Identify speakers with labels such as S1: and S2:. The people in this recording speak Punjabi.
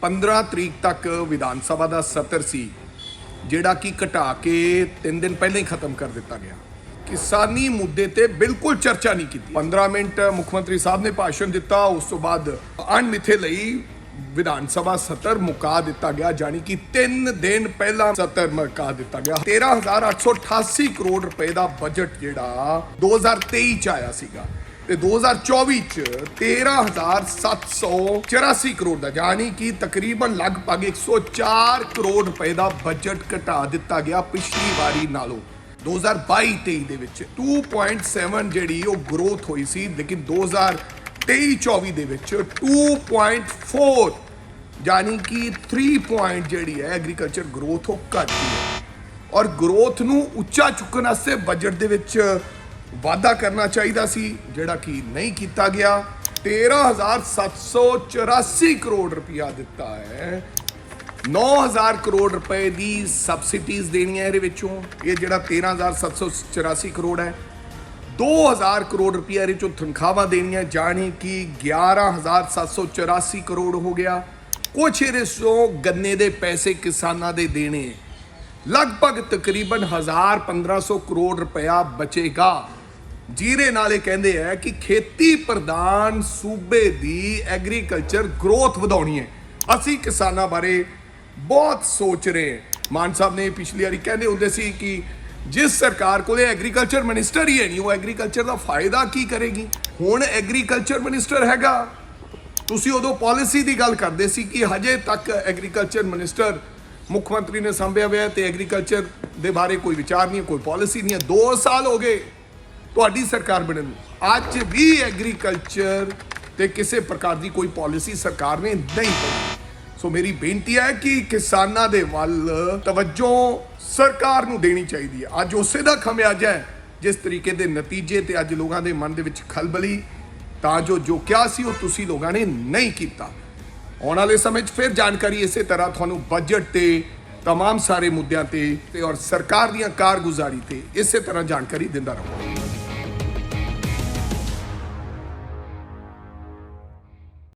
S1: 15 ਤਰੀਕ ਤੱਕ ਵਿਧਾਨ ਸਭਾ ਦਾ ਸਤਰ ਸੀ, ਜਿਹੜਾ ਕਿ ਘਟਾ ਕੇ 3 ਦਿਨ ਪਹਿਲਾਂ ਹੀ ਖਤਮ ਕਰ ਦਿੱਤਾ ਗਿਆ। ਕਿਸਾਨੀ ਮੁੱਦੇ ਤੇ ਬਿਲਕੁਲ ਚਰਚਾ ਨਹੀਂ ਕੀਤੀ। 15 ਮਿੰਟ ਮੁੱਖ ਮੰਤਰੀ ਸਾਹਿਬ ਨੇ ਭਾਸ਼ਣ ਦਿੱਤਾ, ਉਸ ਤੋਂ ਬਾਅਦ ਅਣਮਿੱਥੇ ਲਈ ਵਿਧਾਨ ਸਭਾ ਸਤਰ ਮੁਕਾ ਦਿੱਤਾ ਗਿਆ ਜਾਨੀ ਕਿ 3 ਦਿਨ ਪਹਿਲਾਂ ਸਤਰ ਮੁਕਾ ਦਿੱਤਾ ਗਿਆ। 13888 ਕਰੋੜ ਰੁਪਏ ਦਾ ਬਜਟ ਜਿਹੜਾ 2023 ਚ ਆਇਆ ਸੀਗਾ। ਤੇ 2024 ਚ 13784 ਕਰੋੜ ਦਾ, ਯਾਨੀ ਕਿ ਤਕਰੀਬਨ ਲਗਭਗ 104 ਕਰੋੜ ਰੁਪਏ ਦਾ ਬਜਟ ਘਟਾ ਦਿੱਤਾ ਗਿਆ ਪਿਛਲੀ ਵਾਰੀ ਨਾਲੋਂ। 2022-23 ਦੇ ਵਿੱਚ 2.7 ਜਿਹੜੀ ਉਹ ਗਰੋਥ ਹੋਈ ਸੀ, ਲੇਕਿਨ 2023-24 ਦੇ ਵਿੱਚ 2.4 ਯਾਨੀ ਕਿ 3 ਪੁਆਇੰਟ ਜਿਹੜੀ ਹੈ ਐਗਰੀਕਲਚਰ ਗਰੋਥ ਉਹ ਘੱਟ ਗਈ ਹੈ। ਔਰ ਗਰੋਥ ਨੂੰ ਉੱਚਾ ਚੁੱਕਣ ਵਾਸਤੇ ਬਜਟ ਦੇ ਵਿੱਚ ਵਾਧਾ ਕਰਨਾ ਚਾਹੀਦਾ ਸੀ, ਜਿਹੜਾ ਕਿ ਨਹੀਂ ਕੀਤਾ ਗਿਆ। 13784 ਕਰੋੜ ਰੁਪਇਆ ਦਿੱਤਾ ਹੈ। 9000 ਕਰੋੜ ਰੁਪਏ ਦੀ ਸਬਸਿਡੀਜ਼ ਦੇਣੀਆਂ ਇਹਦੇ ਵਿੱਚੋਂ। ਇਹ ਜਿਹੜਾ 13784 ਕਰੋੜ ਹੈ। 2000 ਕਰੋੜ ਰੁਪਏ ਇਹਦੇ ਚੋਂ ਤਨਖਾਹਾਂ ਦੇਣੀਆਂ, ਜਾਣੀ ਕਿ 11784 ਕਰੋੜ ਹੋ ਗਿਆ। ਕੁਛ ਇਹਦੇ ਚੋਂ ਗੰਨੇ ਦੇ ਪੈਸੇ ਕਿਸਾਨਾਂ ਦੇ ਦੇਣੇ। ਲਗਭਗ ਤਕਰੀਬਨ 1000 1500 ਕਰੋੜ ਰੁਪਇਆ ਬਚੇਗਾ। ਜੀਰੇ ਇਹ ਕਹਿੰਦੇ ਆ ਕਿ ਖੇਤੀ ਪ੍ਰਧਾਨ ਸੂਬੇ ਦੀ ਐਗਰੀਕਲਚਰ ਗਰੋਥ ਵਧਾਉਣੀ ਹੈ। ਅਸੀਂ ਕਿਸਾਨਾਂ ਬਾਰੇ ਬਹੁਤ ਸੋਚ ਰਹੇ ਹਾਂ। ਮਾਨ ਸਾਹਿਬ ਨੇ ਪਿਛਲੀ ਵਾਰੀ ਕਹਿੰਦੇ ਹੁੰਦੇ ਸੀ ਕਿ ਜਿਸ ਸਰਕਾਰ ਕੋਲੇ ਐਗਰੀਕਲਚਰ ਮਿਨਿਸਟਰ ਹੀ ਹੈ ਨਹੀਂ, ਉਹ ਐਗਰੀਕਲਚਰ ਦਾ ਫਾਇਦਾ ਕੀ ਕਰੇਗੀ? ਹੁਣ ਐਗਰੀਕਲਚਰ ਮਿਨਿਸਟਰ ਹੈਗਾ। ਤੁਸੀਂ ਉਦੋਂ ਪਾਲਿਸੀ ਦੀ ਗੱਲ ਕਰਦੇ ਸੀ ਕਿ ਹਜੇ ਤੱਕ ਐਗਰੀਕਲਚਰ ਮਿਨਿਸਟਰ ਮੁੱਖ ਮੰਤਰੀ ਨੇ ਸੰਭਿਆ ਹੋਇਆ ਤੇ ਐਗਰੀਕਲਚਰ ਦੇ ਬਾਰੇ ਕੋਈ ਵਿਚਾਰ ਨਹੀਂ ਕੋਈ ਪਾਲਿਸੀ ਨਹੀਂ ਹੈ। 2 ਸਾਲ ਹੋ ਗਏ। ਤੁਹਾਡੀ ਸਰਕਾਰ ਬਣਨ ਨੂੰ ਅੱਜ ਵੀ ਐਗਰੀਕਲਚਰ ਤੇ ਕਿਸੇ ਪ੍ਰਕਾਰ ਦੀ ਕੋਈ ਪਾਲਿਸੀ ਸਰਕਾਰ ਨੇ ਨਹੀਂ ਬਣਾਈ ਸੋ ਮੇਰੀ ਬੇਨਤੀ ਹੈ ਕਿ ਕਿਸਾਨਾਂ ਦੇ ਵੱਲ ਤਵੱਜੋ ਸਰਕਾਰ ਨੂੰ ਦੇਣੀ ਚਾਹੀਦੀ ਹੈ ਅੱਜ ਉਸੇ ਦਾ ਖਮਿਆਜਾ ਹੈ ਜਿਸ ਤਰੀਕੇ ਦੇ ਨਤੀਜੇ ਤੇ ਅੱਜ ਲੋਕਾਂ ਦੇ ਮਨ ਦੇ ਵਿੱਚ ਖਲਬਲੀ ਤਾਂ ਜੋ ਜੋ ਕਿਹਾ ਸੀ ਉਹ ਤੁਸੀਂ ਲੋਕਾਂ ਨੇ ਨਹੀਂ ਕੀਤਾ ਆਉਣ ਵਾਲੇ ਸਮੇਂ 'ਚ ਫਿਰ ਜਾਣਕਾਰੀ ਇਸੇ ਤਰ੍ਹਾਂ ਤੁਹਾਨੂੰ ਬਜਟ ਤੇ तमाम ਸਾਰੇ ਮੁੱਦਿਆਂ ਤੇ ਤੇ ਔਰ ਸਰਕਾਰ ਦੀਆਂ ਕਾਰਗੁਜ਼ਾਰੀ ਤੇ ਇਸੇ ਤਰ੍ਹਾਂ ਜਾਣਕਾਰੀ ਦਿੰਦਾ ਰਹਾਂਗਾ